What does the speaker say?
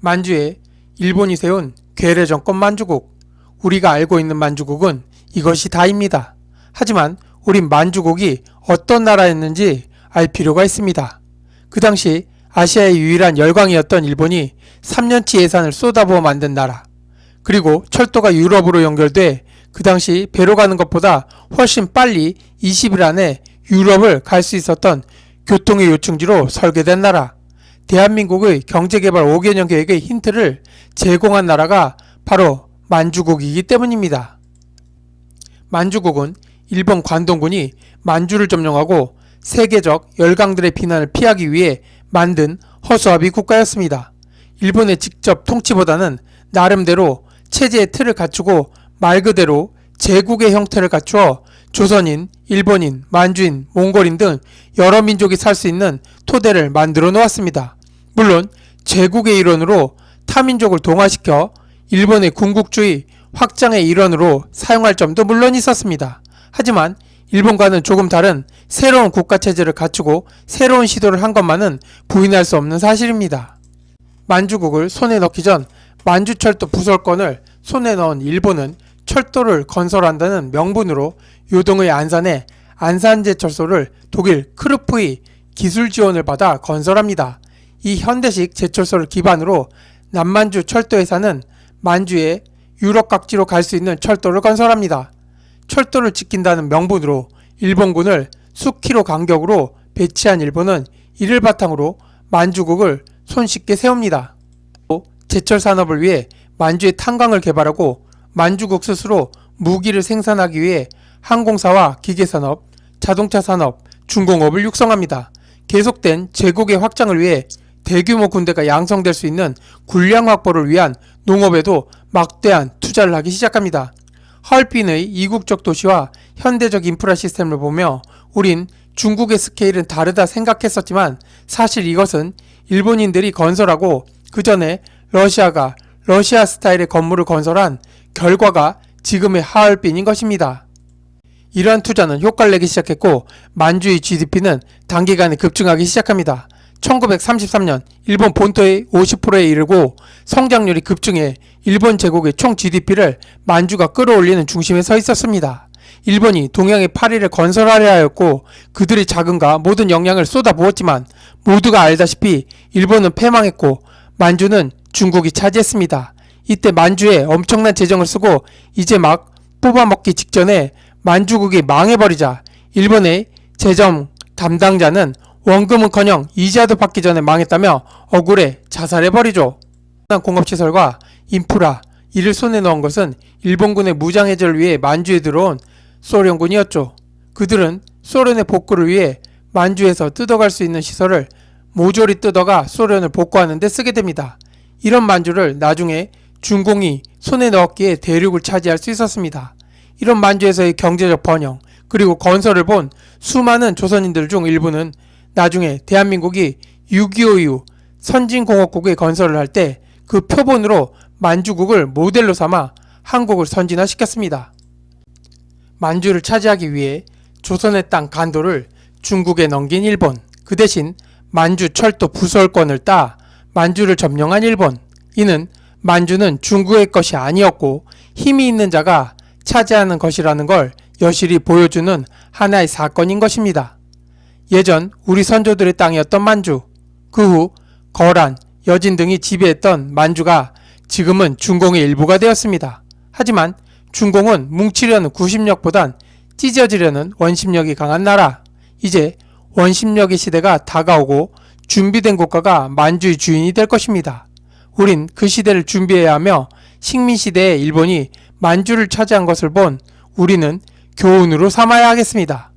만주에 일본이 세운 괴뢰 정권 만주국. 우리가 알고 있는 만주국은 이것이 다입니다. 하지만 우린 만주국이 어떤 나라였는지 알 필요가 있습니다. 그 당시 아시아의 유일한 열강이었던 일본이 3년치 예산을 쏟아부어 만든 나라. 그리고 철도가 유럽으로 연결돼 그 당시 배로 가는 것보다 훨씬 빨리 20일 안에 유럽을 갈 수 있었던 교통의 요충지로 설계된 나라. 대한민국의 경제개발 5개년 계획의 힌트를 제공한 나라가 바로 만주국이기 때문입니다. 만주국은 일본 관동군이 만주를 점령하고 세계적 열강들의 비난을 피하기 위해 만든 허수아비 국가였습니다. 일본의 직접 통치보다는 나름대로 체제의 틀을 갖추고 말 그대로 제국의 형태를 갖추어 조선인, 일본인, 만주인, 몽골인 등 여러 민족이 살 수 있는 토대를 만들어 놓았습니다. 물론 제국의 일원으로 타민족을 동화시켜 일본의 군국주의 확장의 일원으로 사용할 점도 물론 있었습니다. 하지만 일본과는 조금 다른 새로운 국가체제를 갖추고 새로운 시도를 한 것만은 부인할 수 없는 사실입니다. 만주국을 손에 넣기 전 만주철도 부설권을 손에 넣은 일본은 철도를 건설한다는 명분으로 요동의 안산에 안산제 철소를 독일 크루프의 기술 지원을 받아 건설합니다. 이 현대식 제철소를 기반으로 남만주 철도회사는 만주에 유럽 각지로 갈 수 있는 철도를 건설합니다. 철도를 지킨다는 명분으로 일본군을 수키로 간격으로 배치한 일본은 이를 바탕으로 만주국을 손쉽게 세웁니다. 또 제철 산업을 위해 만주의 탄광을 개발하고 만주국 스스로 무기를 생산하기 위해 항공사와 기계산업, 자동차 산업, 중공업을 육성합니다. 계속된 제국의 확장을 위해 대규모 군대가 양성될 수 있는 군량 확보를 위한 농업에도 막대한 투자를 하기 시작합니다. 하얼빈의 이국적 도시와 현대적 인프라 시스템을 보며 우린 중국의 스케일은 다르다 생각했었지만 사실 이것은 일본인들이 건설하고 그 전에 러시아가 러시아 스타일의 건물을 건설한 결과가 지금의 하얼빈인 것입니다. 이러한 투자는 효과를 내기 시작했고 만주의 GDP는 단기간에 급증하기 시작합니다. 1933년 일본 본토의 50%에 이르고 성장률이 급증해 일본 제국의 총 GDP를 만주가 끌어올리는 중심에 서 있었습니다. 일본이 동양의 파리를 건설하려 하였고 그들의 자금과 모든 역량을 쏟아부었지만 모두가 알다시피 일본은 패망했고 만주는 중국이 차지했습니다. 이때 만주에 엄청난 재정을 쓰고 이제 막 뽑아먹기 직전에 만주국이 망해버리자 일본의 재정 담당자는 원금은커녕 이자도 받기 전에 망했다며 억울해 자살해버리죠. 공업시설과 인프라 이를 손에 넣은 것은 일본군의 무장해제를 위해 만주에 들어온 소련군이었죠. 그들은 소련의 복구를 위해 만주에서 뜯어갈 수 있는 시설을 모조리 뜯어가 소련을 복구하는 데 쓰게 됩니다. 이런 만주를 나중에 중공이 손에 넣었기에 대륙을 차지할 수 있었습니다. 이런 만주에서의 경제적 번영 그리고 건설을 본 수많은 조선인들 중 일부는 나중에 대한민국이 6.25 이후 선진공업국의 건설을 할 때 그 표본으로 만주국을 모델로 삼아 한국을 선진화시켰습니다. 만주를 차지하기 위해 조선의 땅 간도를 중국에 넘긴 일본, 그 대신 만주 철도 부설권을 따 만주를 점령한 일본. 이는 만주는 중국의 것이 아니었고 힘이 있는 자가 차지하는 것이라는 걸 여실히 보여주는 하나의 사건인 것입니다. 예전 우리 선조들의 땅이었던 만주, 그 후 거란, 여진 등이 지배했던 만주가 지금은 중공의 일부가 되었습니다. 하지만 중공은 뭉치려는 구심력보단 찢어지려는 원심력이 강한 나라. 이제 원심력의 시대가 다가오고 준비된 국가가 만주의 주인이 될 것입니다. 우린 그 시대를 준비해야 하며 식민 시대에 일본이 만주를 차지한 것을 본 우리는 교훈으로 삼아야 하겠습니다.